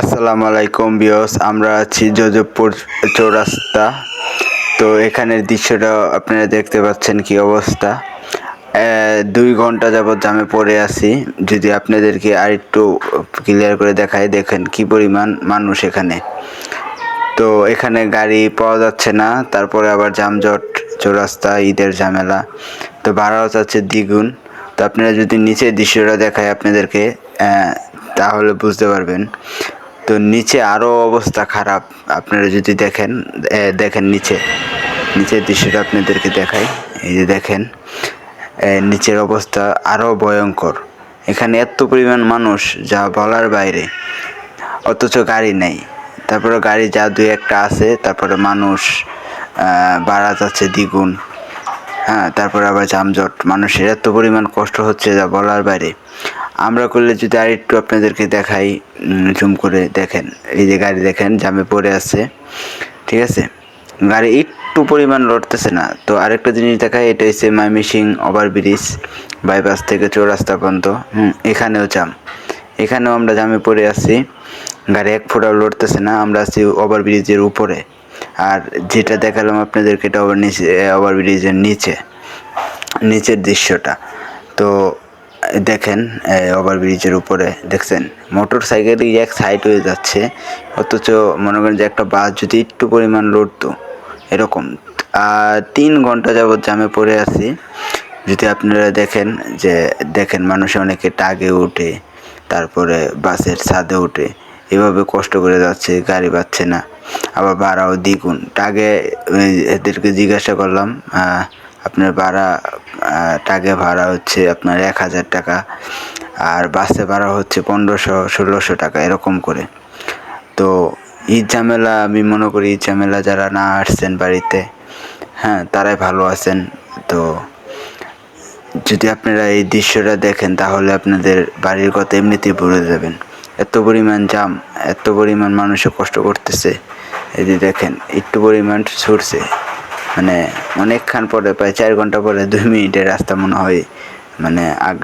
আসসালামু আলাইকুম বিয়স আমরা আছি যোজপুর চৌরাস্তা। তো এখানের দৃশ্যটা আপনারা দেখতে পাচ্ছেন কি অবস্থা। দুই ঘণ্টা যাবত জামে পড়ে আছি। যদি আপনাদেরকে আরেকটু ক্লিয়ার করে দেখায় দেখেন কি পরিমাণ মানুষ এখানে। তো এখানে গাড়ি পাওয়া যাচ্ছে না, তারপরে আবার যানজট, চৌরাস্তা, ঈদের ঝামেলা। তো ভাড়াও চাচ্ছে দ্বিগুণ। তো আপনারা যদি নিচে দৃশ্যটা দেখায় আপনাদেরকে তাহলে বুঝতে পারবেন। তো নিচে আরও অবস্থা খারাপ। আপনারা যদি দেখেন দেখেন নিচে। নিচের দৃশ্যটা আপনাদেরকে দেখাই। এই যে দেখেন নিচের অবস্থা আরও ভয়ঙ্কর। এখানে এত পরিমাণ মানুষ, যা বলার বাইরে। অথচ গাড়ি নেই। তারপরে গাড়ি যা দুই একটা আছে, তারপরে মানুষ বাড়া যাচ্ছে দ্বিগুণ। হ্যাঁ তারপরে আবার যানজট। মানুষের এত পরিমাণ কষ্ট হচ্ছে যা বলার বাইরে। আমরা করলে যদি আর একটু আপনাদেরকে দেখাই জুম করে দেখেন। এই যে গাড়ি দেখেন, জামে পড়ে আছে, ঠিক আছে? গাড়ি একটু পরিমাণ লড়তেছে না। তো আরেকটা জিনিস দেখাই, এটা হচ্ছে মাইমিসিং ওভারব্রিজ, বাইপাস থেকে চৌরাস্তা পর্যন্ত, হুম, এখানেও জাম। এখানেও আমরা জামে পড়ে আছি। গাড়ি এক ফোটাও লড়তেছে না, আমরা আছি ওভারব্রিজের উপরে। আর যেটা দেখালাম আপনাদেরকে, এটা ওভার নিচে ওভারব্রিজের নিচে, নিচের দৃশ্যটা। তো দেখেন ওভারব্রিজের উপরে। দেখছেন? মোটর সাইকেলই এক সাইড হয়ে যাচ্ছে, অথচ মনে করেন যে একটা বাস যদি একটু পরিমাণ লড়তো, এরকম। তিন ঘণ্টা যাবৎ জামে পড়ে আছি। যদি আপনারা দেখেন যে, দেখেন মানুষ অনেকে টাগে উঠে, তারপরে বাসের ছাদে উঠে, এভাবে কষ্ট করে যাচ্ছে, গাড়ি পাচ্ছে না। আবার ভাড়াও দ্বিগুণ। টাগে এদেরকে জিজ্ঞাসা করলাম আপনার ভাড়া টাগে ভাড়া হচ্ছে আপনার এক হাজার টাকা, আর বাসে ভাড়া হচ্ছে পনেরোশো, ষোলোশো টাকা, এরকম করে। তো ঈদ ঝামেলা, আমি মনে করি ঈদ ঝামেলা যারা না আসছেন বাড়িতে হ্যাঁ তারাই ভালো আছেন। তো যদি আপনারা এই দৃশ্যটা দেখেন, তাহলে আপনাদের বাড়ির কথা এমনিতেই ভুলে যাবেন। এত পরিমাণ জাম, এত পরিমাণ মানুষে কষ্ট করতেছে। এই দেখেন, একটু পরিমাণ ছুটছে। মানে অনেকক্ষণ পরে প্রায় চার ঘণ্টা পরে দুই মিনিটের রাস্তা মনে হয় মানে আগে